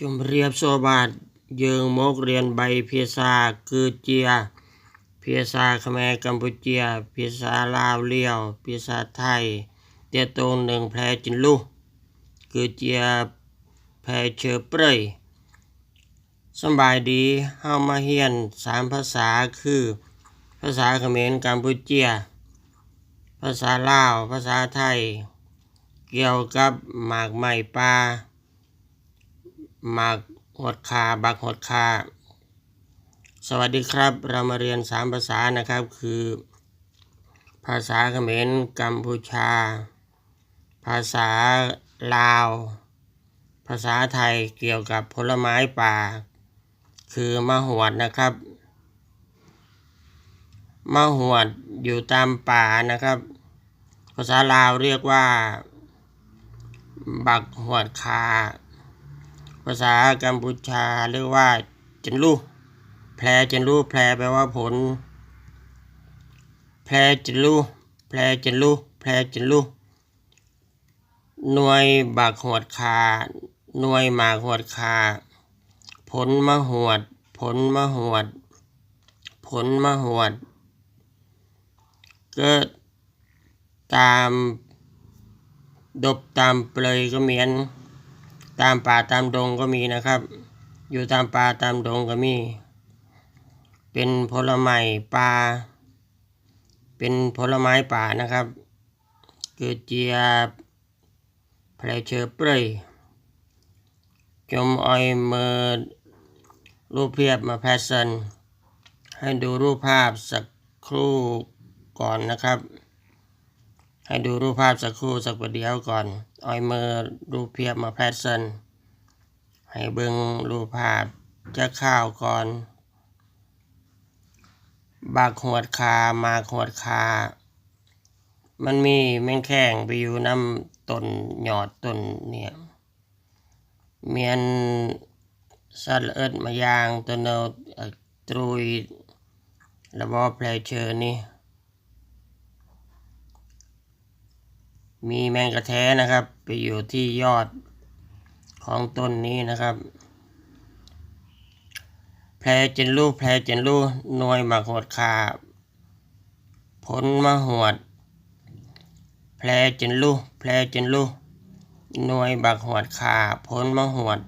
จุมเรียบสซบาดยิงมกเรียนใบเพียซากือเจีย เพียซาขแมกัมพูเจีย เพียซาลาวเลียว เพียซาไทย เตียตงหนึ่งแพรจินลูกือเจียแพรเชอร์เปรยสบายดีเฮามาเฮียนสามภาษาคือ ภาษาเขมรกัมพูเจีย ภาษาลาว ภาษาไทย เกี่ยวกับหมากไม่ปลา หมากหดคาบักหดคา สวัสดีครับ เรามาเรียนสามภาษานะครับ คือ ภาษาเขมรกัมพูชา ภาษาลาว ภาษาไทยเกี่ยวกับผลไม้ป่า คือมะหวดนะครับมะหวดอยู่ตามป่านะครับ ภาษาลาวเรียกว่า บักหวดคา ภาษากัมพูชาเรียกว่าจันลูแพรจันลูแพรแปลว่าผล แพรจันลูแพรจันลูแพรจันลูหน่วยบักหวดคา หน่วยหมากหวดคา ผลมะหวด ผลมะหวด ผลมะหวด ก็ตาม ดบตามเปลยก็เหมียน ตามป่าตามดงก็มีนะครับ อยู่ตามป่าตามดงก็มี เป็นผลไม้ป่า เป็นผลไม้ป่านะครับเกิดเจียบแพรเชอเปรยจมออยเมิดรูปเพียบมาแพสเซนให้ดูรูปภาพสักครู่ก่อนนะครับ ให้ดูรูปภาพสักครู่สักประเดี๋ยวก่อนออยเมอรูปเพียบมาแพทเซนให้เบิ่งรูปภาพจะข้าวก่อน บากหวดคามาหวดคา มันมีแมงแข้งไปอยู่น้ำต้นหยอดต้นเนี่ยเมียนสัตว์เอิดมายางตัวเนาตรุยระบอบแพลเชอร์นี่ มีแมงกระแทนะครับ ไปอยู่ที่ยอดของต้นนี้นะครับแพรเจนลูแพรเจนลูหน่วยหมักหดขาผลมะหวด แพรเจนลูแพรเจนลูหน่วยบักหวดขาผลมะหวด